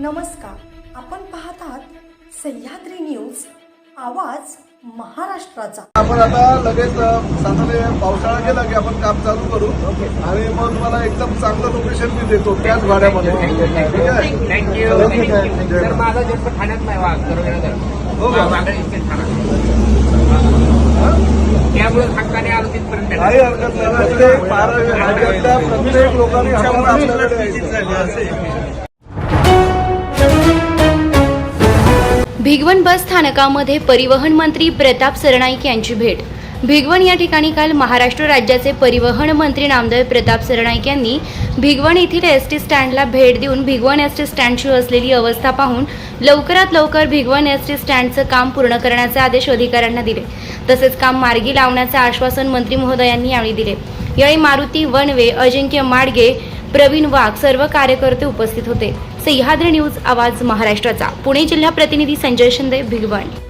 नमस्कार. आपण पाहत आहात सह्याद्री न्यूज आवाज महाराष्ट्राचा. आपण आता लगेच साधारण पावसाळा गेला की आपण काम चालू करू. आणि मग तुम्हाला एकदम चांगलं लोकेशन मी देतो त्याच भाड्यामध्ये. ठीक आहे. Thank you thank you. सर माझा जन्म ठाण्यात नाही हो ठाणा त्यामुळे हक्काने आलो तिथपर्यंत. काही हरकत नाही. प्रत्येक बारा राज्यातल्या प्रत्येक लोकांनी आपल्याकडे भिगवण बस स्थानकामध्ये परिवहन मंत्री प्रताप सरनाईक यांची भेट. भिगवण या ठिकाणी काल महाराष्ट्र राज्याचे परिवहन मंत्री नामदेव प्रताप सरनाईक यांनी भिगवण येथील एस टी स्टँडला भेट देऊन भिगवण एस टी स्टँडची असलेली अवस्था पाहून लवकरात लवकर भिगवण एस टी स्टँडचं काम पूर्ण करण्याचे आदेश अधिकाऱ्यांना दिले. तसेच काम मार्गी लावण्याचे आश्वासन मंत्री महोदयांनी यावेळी दिले. यावेळी मारुती वनवे अजिंक्य माडगे प्रवीण वाघ सर्व कार्यकर्ते उपस्थित होते. सह्याद्री न्यूज आवाज महाराष्ट्राचा. पुणे जिल्हा प्रतिनिधी संजय शिंदे भिगवण.